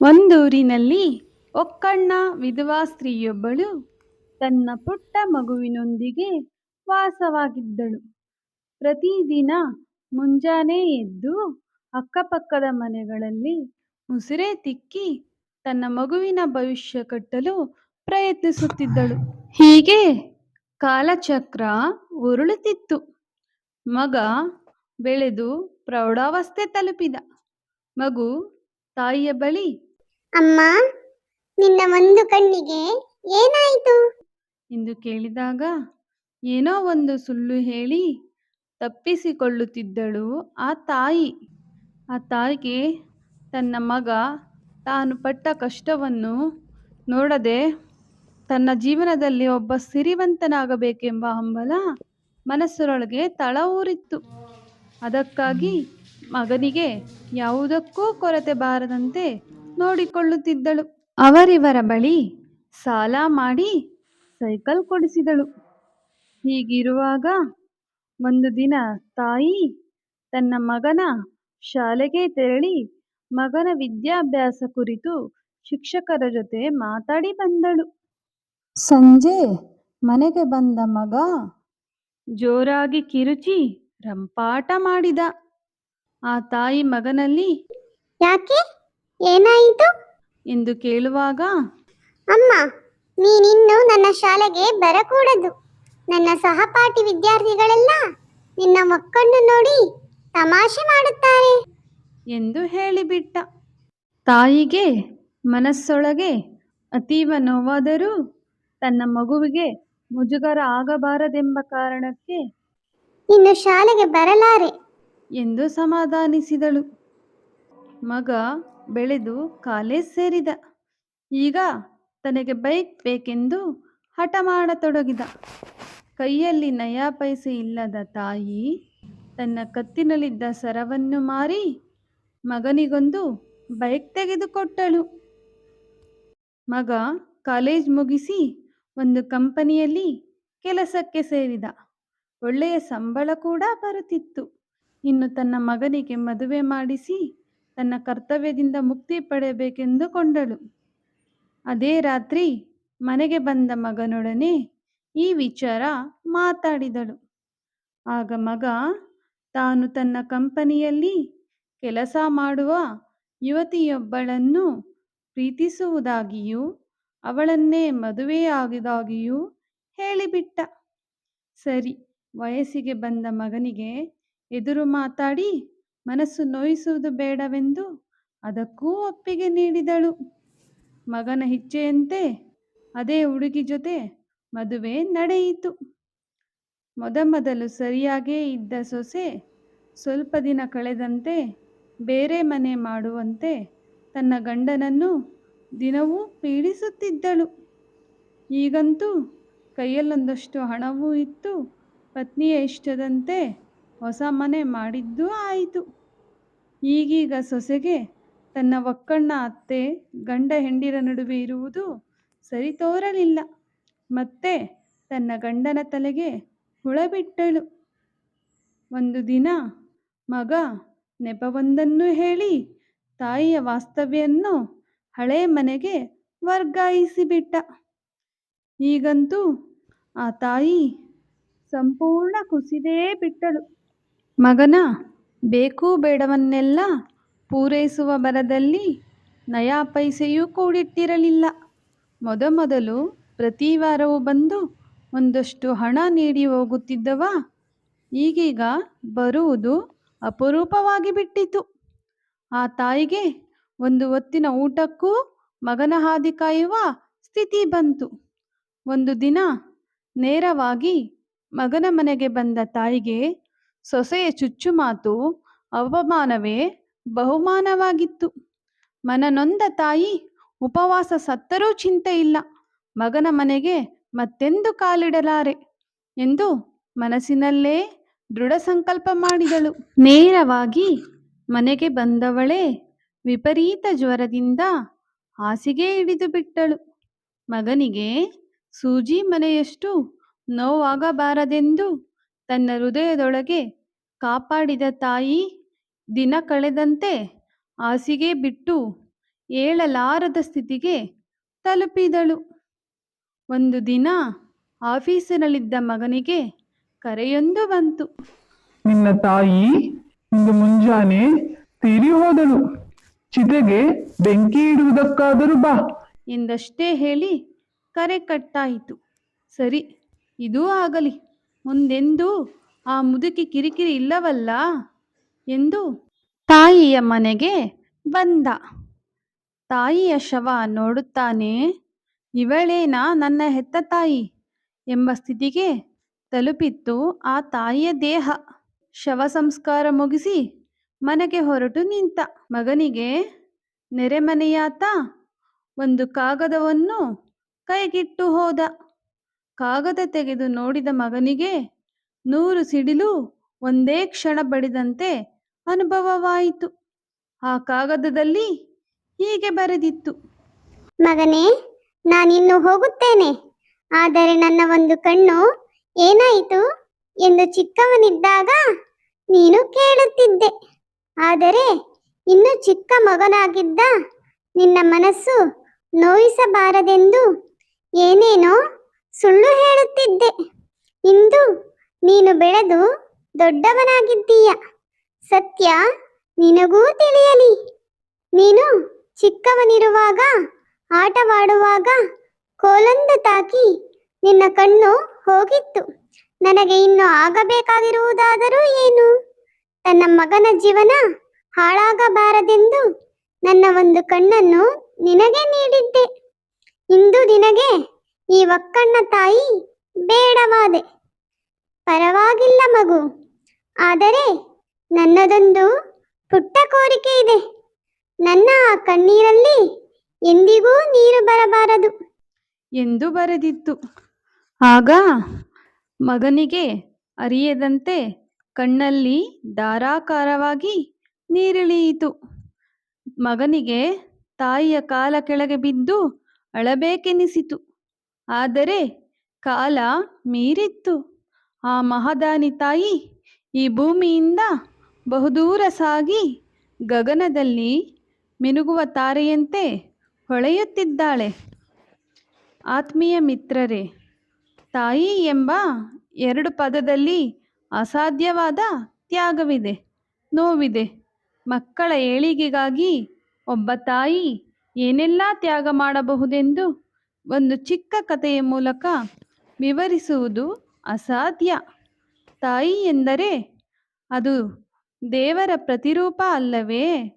ಒಂದೂರಿನಲ್ಲಿ ಒಕ್ಕಣ್ಣ ವಿಧವಾ ಸ್ತ್ರೀಯೊಬ್ಬಳು ತನ್ನ ಪುಟ್ಟ ಮಗುವಿನೊಂದಿಗೆ ವಾಸವಾಗಿದ್ದಳು. ಪ್ರತಿದಿನ ಮುಂಜಾನೆ ಎದ್ದು ಅಕ್ಕಪಕ್ಕದ ಮನೆಗಳಲ್ಲಿ ಉಸಿರೇ ತಿಕ್ಕಿ ತನ್ನ ಮಗುವಿನ ಭವಿಷ್ಯ ಕಟ್ಟಲು ಪ್ರಯತ್ನಿಸುತ್ತಿದ್ದಳು. ಹೀಗೆ ಕಾಲಚಕ್ರ ಉರುಳುತ್ತಿತ್ತು. ಮಗ ಬೆಳೆದು ಪ್ರೌಢಾವಸ್ಥೆ ತಲುಪಿದ. ಮಗು ತಾಯಿಯ ಬಳಿ? ಅಮ್ಮ ನಿನ್ನ ಒಂದು ಕಣ್ಣಿಗೆ ಏನಾಯಿತು? ಎಂದು ಕೇಳಿದಾಗ ಏನೋ ಒಂದು ಸುಳ್ಳು ಹೇಳಿ ತಪ್ಪಿಸಿಕೊಳ್ಳುತ್ತಿದ್ದಳು ಆ ತಾಯಿ. ಆ ತಾಯಿಗೆ ತನ್ನ ಮಗ ತಾನು ಪಟ್ಟ ಕಷ್ಟವನ್ನು ನೋಡದೆ ತನ್ನ ಜೀವನದಲ್ಲಿ ಒಬ್ಬ ಸಿರಿವಂತನಾಗಬೇಕೆಂಬ ಹಂಬಲ ಮನಸ್ಸರೊಳಗೆ ಊರಿತ್ತು. ಅದಕ್ಕಾಗಿ ಮಗನಿಗೆ ಯಾವುದಕ್ಕೂ ಕೊರತೆ ಬಾರದಂತೆ ನೋಡಿಕೊಳ್ಳುತ್ತಿದ್ದಳು. ಅವರಿವರ ಬಳಿ ಸಾಲ ಮಾಡಿ ಸೈಕಲ್ ಕೊಡಿಸಿದಳು. ಹೀಗಿರುವಾಗ ಒಂದು ದಿನ ತಾಯಿ ತನ್ನ ಮಗನ ಶಾಲೆಗೆ ತೆರಳಿ ಮಗನ ವಿದ್ಯಾಭ್ಯಾಸ ಕುರಿತು ಶಿಕ್ಷಕರ ಜೊತೆ ಮಾತಾಡಿ ಬಂದಳು. ಸಂಜೆ ಮನೆಗೆ ಬಂದ ಮಗ ಜೋರಾಗಿ ಕಿರುಚಿ ರಂಪಾಟ ಮಾಡಿದ. ಆ ತಾಯಿ ಮಗನಲ್ಲಿ ಯಾಕೆ? ಏನಾಯಿತು? ಎಂದು ಕೇಳುವಾಗ ಅಮ್ಮ ನೀನಿನ್ನು ನನ್ನ ಶಾಲೆಗೆ ಬರಕೂಡದು. ನನ್ನ ಸಹಪಾಠಿ ವಿದ್ಯಾರ್ಥಿಗಳೆಲ್ಲ ನಿನ್ನ ಮಕ್ಕಳನ್ನು ನೋಡಿ ತಮಾಷೆ ಮಾಡುತ್ತಾರೆ. ಎಂದು ಹೇಳಿಬಿಟ್ಟ. ತಾಯಿಗೆ ಮನಸ್ಸೊಳಗೆ ಅತೀವ ನೋವಾದರೂ ತನ್ನ ಮಗುವಿಗೆ ಮುಜುಗರ ಆಗಬಾರದೆಂಬ ಕಾರಣಕ್ಕೆ ಇನ್ನು ಶಾಲೆಗೆ ಬರಲಾರೆ. ಎಂದು ಸಮಾಧಾನಿಸಿದಳು. ಮಗ ಬೆಳೆದು ಕಾಲೇಜ್ ಸೇರಿದ. ಈಗ ತನಗೆ ಬೈಕ್ ಬೇಕೆಂದು ಹಠ ಮಾಡತೊಡಗಿದ. ಕೈಯಲ್ಲಿ ನಯಾ ಪೈಸೆ ಇಲ್ಲದ ತಾಯಿ ತನ್ನ ಕತ್ತಿನಲ್ಲಿದ್ದ ಸರವನ್ನು ಮಾರಿ ಮಗನಿಗೊಂದು ಬೈಕ್ ತೆಗೆದುಕೊಟ್ಟಳು. ಮಗ ಕಾಲೇಜ್ ಮುಗಿಸಿ ಒಂದು ಕಂಪನಿಯಲ್ಲಿ ಕೆಲಸಕ್ಕೆ ಸೇರಿದ. ಒಳ್ಳೆಯ ಸಂಬಳ ಕೂಡ ಬರುತ್ತಿತ್ತು. ಇನ್ನು ತನ್ನ ಮಗನಿಗೆ ಮದುವೆ ಮಾಡಿಸಿ ತನ್ನ ಕರ್ತವ್ಯದಿಂದ ಮುಕ್ತಿ ಪಡೆಯಬೇಕೆಂದುಕೊಂಡಳು. ಅದೇ ರಾತ್ರಿ ಮನೆಗೆ ಬಂದ ಮಗನೊಡನೆ ಈ ವಿಚಾರ ಮಾತಾಡಿದಳು. ಆಗ ಮಗ ತಾನು ತನ್ನ ಕಂಪನಿಯಲ್ಲಿ ಕೆಲಸ ಮಾಡುವ ಯುವತಿಯೊಬ್ಬಳನ್ನು ಪ್ರೀತಿಸುವುದಾಗಿಯೂ ಅವಳನ್ನೇ ಮದುವೆಯಾಗಿದಾಗಿಯೂ ಹೇಳಿಬಿಟ್ಟ. ಸರಿ, ವಯಸ್ಸಿಗೆ ಬಂದ ಮಗನಿಗೆ ಎದುರು ಮಾತಾಡಿ ಮನಸ್ಸು ನೋಯಿಸುವುದು ಬೇಡವೆಂದು ಅದಕ್ಕೂ ಒಪ್ಪಿಗೆ ನೀಡಿದಳು. ಮಗನ ಇಚ್ಛೆಯಂತೆ ಅದೇ ಹುಡುಗಿ ಜೊತೆ ಮದುವೆ ನಡೆಯಿತು. ಮೊದಮೊದಲು ಸರಿಯಾಗೇ ಇದ್ದ ಸೊಸೆ ಸ್ವಲ್ಪ ದಿನ ಕಳೆದಂತೆ ಬೇರೆ ಮನೆ ಮಾಡುವಂತೆ ತನ್ನ ಗಂಡನನ್ನು ದಿನವೂ ಪೀಡಿಸುತ್ತಿದ್ದಳು. ಈಗಂತೂ ಕೈಯಲ್ಲೊಂದಷ್ಟು ಹಣವೂ ಇತ್ತು. ಪತ್ನಿಯ ಇಷ್ಟದಂತೆ ಹೊಸ ಮನೆ ಮಾಡಿದ್ದೂ ಆಯಿತು. ಈಗೀಗ ಸೊಸೆಗೆ ತನ್ನ ಒಕ್ಕಣ್ಣ ಅತ್ತೆ, ಗಂಡ ಹೆಂಡಿರ ನಡುವೆ ಇರುವುದು ಸರಿ ತೋರಲಿಲ್ಲ. ಮತ್ತೆ ತನ್ನ ಗಂಡನ ತಲೆಗೆ ಹುಳ ಬಿಟ್ಟಳು. ಒಂದು ದಿನ ಮಗ ನೆಪವೊಂದನ್ನು ಹೇಳಿ ತಾಯಿಯ ವಾಸ್ತವ್ಯನ್ನು ಹಳೆ ಮನೆಗೆ ವರ್ಗಾಯಿಸಿಬಿಟ್ಟ. ಈಗಂತೂ ಆ ತಾಯಿ ಸಂಪೂರ್ಣ ಕುಸಿದೇ ಬಿಟ್ಟಳು. ಮಗನ, ಬೇಕು ಬೇಡವನ್ನೆಲ್ಲ ಪೂರೈಸುವ ಭರದಲ್ಲಿ ನಯಾ ಪೈಸೆಯೂ ಕೂಡಿಟ್ಟಿರಲಿಲ್ಲ. ಮೊದಮೊದಲು ಪ್ರತಿ ವಾರವೂ ಬಂದು ಒಂದಷ್ಟು ಹಣ ನೀಡಿ ಹೋಗುತ್ತಿದ್ದವ ಈಗೀಗ ಬರುವುದು ಅಪರೂಪವಾಗಿ ಬಿಟ್ಟಿತು ಆ ತಾಯಿಗೆ ಒಂದು ಹೊತ್ತಿನ ಊಟಕ್ಕೂ ಮಗನ ಹಾದಿ ಕಾಯುವ ಸ್ಥಿತಿ ಬಂತು. ಒಂದು ದಿನ ನೇರವಾಗಿ ಮಗನ ಮನೆಗೆ ಬಂದ ತಾಯಿಗೆ ಸೊಸೆಯ ಚುಚ್ಚುಮಾತು ಅವಮಾನವೇ ಬಹುಮಾನವಾಗಿತ್ತು. ಮನನೊಂದ ತಾಯಿ, ಉಪವಾಸ ಸತ್ತರೂ ಚಿಂತೆ ಇಲ್ಲ ಮಗನ ಮನೆಗೆ ಮತ್ತೆಂದು ಕಾಲಿಡಲಾರೆ ಎಂದು ಮನಸ್ಸಿನಲ್ಲೇ ದೃಢ ಸಂಕಲ್ಪ ಮಾಡಿದಳು. ನೇರವಾಗಿ ಮನೆಗೆ ಬಂದವಳೇ ವಿಪರೀತ ಜ್ವರದಿಂದ ಹಾಸಿಗೆ ಹಿಡಿದುಬಿಟ್ಟಳು. ಮಗನಿಗೆ ಸೂಜಿ ಮನೆಯಷ್ಟು ನೋವಾಗಬಾರದೆಂದು ತನ್ನ ಹೃದಯದೊಳಗೆ ಕಾಪಾಡಿದ ತಾಯಿ ದಿನ ಕಳೆದಂತೆ ಹಾಸಿಗೆ ಬಿಟ್ಟು ಏಳಲಾರದ ಸ್ಥಿತಿಗೆ ತಲುಪಿದಳು. ಒಂದು ದಿನ ಆಫೀಸಿನಲ್ಲಿದ್ದ ಮಗನಿಗೆ ಕರೆಯೊಂದು ಬಂತು. ನಿನ್ನ ತಾಯಿ ಇಂದು ಮುಂಜಾನೆ ತೀರಿ ಹೋದಳು. ಚಿತೆಗೆ ಬೆಂಕಿ ಇಡುವುದಕ್ಕಾದರೂ ಬಾ ಎಂದಷ್ಟೇ ಹೇಳಿ ಕರೆ ಕಟ್ಟಾಯಿತು. ಸರಿ ಇದೂ ಆಗಲಿ. ಮುಂದೆಂದೂ ಆ ಮುದುಕಿ ಕಿರಿಕಿರಿ ಇಲ್ಲವಲ್ಲ? ಎಂದು ತಾಯಿಯ ಮನೆಗೆ ಬಂದ. ತಾಯಿಯ ಶವ ನೋಡುತ್ತಾನೆ? ಇವಳೇನಾ ನನ್ನ ಹೆತ್ತ ತಾಯಿ ಎಂಬ ಸ್ಥಿತಿಗೆ ತಲುಪಿತ್ತು. ಆ ತಾಯಿಯ ದೇಹ ಶವ ಸಂಸ್ಕಾರ ಮುಗಿಸಿ ಮನೆಗೆ ಹೊರಟು ನಿಂತ. ಮಗನಿಗೆ ನೆರೆಮನೆಯಾತ ಒಂದು ಕಾಗದವನ್ನು ಕೈಗಿಟ್ಟು ಹೋದ. ಕಾಗದ ತೆಗೆದು ನೋಡಿದ ಮಗನಿಗೆ ನೂರು ಸಿಡಿಲು ಒಂದೇ ಕ್ಷಣ ಬಡಿದಂತೆ ಅನುಭವವಾಯಿತು. ಆ ಕಾಗದದಲ್ಲಿ ಹೀಗೆ ಬರೆದಿತ್ತು. ಮಗನೇ, ನಾನಿನ್ನು ಹೋಗುತ್ತೇನೆ. ಆದರೆ ನನ್ನ ಒಂದು ಕಣ್ಣು ಏನಾಯಿತು ಎಂದು ಚಿಕ್ಕವನಿದ್ದಾಗ ನೀನು ಕೇಳುತ್ತಿದ್ದೆ. ಆದರೆ ಇನ್ನು ಚಿಕ್ಕ ಮಗನಾಗಿದ್ದ ನಿನ್ನ ಮನಸ್ಸು ನೋಯಿಸಬಾರದೆಂದು ಏನೇನೋ ಸುಳ್ಳು ಹೇಳುತ್ತಿದ್ದೆ. ಇಂದು ನೀನು ಬೆಳೆದು ದೊಡ್ಡವನಾಗಿದ್ದೀಯ. ಸತ್ಯ ನಿನಗೂ ತಿಳಿಯಲಿ. ನೀನು ಚಿಕ್ಕವನಿರುವಾಗ ಆಟವಾಡುವಾಗ ಕೋಲೊಂದು ತಾಕಿ ನಿನ್ನ ಕಣ್ಣು ಹೋಗಿತ್ತು. ನನಗೆ ಇನ್ನು ಆಗಬೇಕಾಗಿರುವುದಾದರೂ ಏನು? ತನ್ನ ಮಗನ ಜೀವನ ಹಾಳಾಗಬಾರದೆಂದು ನನ್ನ ಒಂದು ಕಣ್ಣನ್ನು ನಿನಗೆ ನೀಡಿದ್ದೆ. ಇಂದು ನಿನಗೆ ಈ ಒಕ್ಕಣ್ಣ ತಾಯಿ ಬೇಡವಾದೆ. ಪರವಾಗಿಲ್ಲ ಮಗು. ಆದರೆ ನನ್ನದೊಂದು ಪುಟ್ಟ ಕೋರಿಕೆ ಇದೆ. ನನ್ನ ಆ ಕಣ್ಣೀರಲ್ಲಿ ಎಂದಿಗೂ ನೀರು ಬರಬಾರದು. ಎಂದು ಬರೆದಿತ್ತು. ಆಗ ಮಗನಿಗೆ ಅರಿಯದಂತೆ ಕಣ್ಣಲ್ಲಿ ಧಾರಾಕಾರವಾಗಿ ನೀರಿಳಿಯಿತು. ಮಗನಿಗೆ ತಾಯಿಯ ಕಾಲ ಕೆಳಗೆ ಬಿದ್ದು ಅಳಬೇಕೆನಿಸಿತು. ಆದರೆ ಕಾಲ ಮೀರಿತ್ತು. ಆ ಮಹಾದಾನಿ ತಾಯಿ ಈ ಭೂಮಿಯಿಂದ ಬಹುದೂರ ಸಾಗಿ ಗಗನದಲ್ಲಿ ಮಿನುಗುವ ತಾರೆಯಂತೆ ಹೊಳೆಯುತ್ತಿದ್ದಾಳೆ. ಆತ್ಮೀಯ ಮಿತ್ರರೇ, ತಾಯಿ ಎಂಬ ಎರಡು ಪದದಲ್ಲಿ ಅಸಾಧ್ಯವಾದ ತ್ಯಾಗವಿದೆ, ನೋವಿದೆ. ಮಕ್ಕಳ ಏಳಿಗೆಗಾಗಿ ಒಬ್ಬ ತಾಯಿ ಏನೆಲ್ಲ ತ್ಯಾಗ ಮಾಡಬಹುದೆಂದು ಒಂದು ಚಿಕ್ಕ ಕಥೆಯ ಮೂಲಕ ವಿವರಿಸುವುದು ಅಸಾಧ್ಯ. ತಾಯಿ ಎಂದರೆ ಅದು ದೇವರ ಪ್ರತಿರೂಪ ಅಲ್ಲವೇ?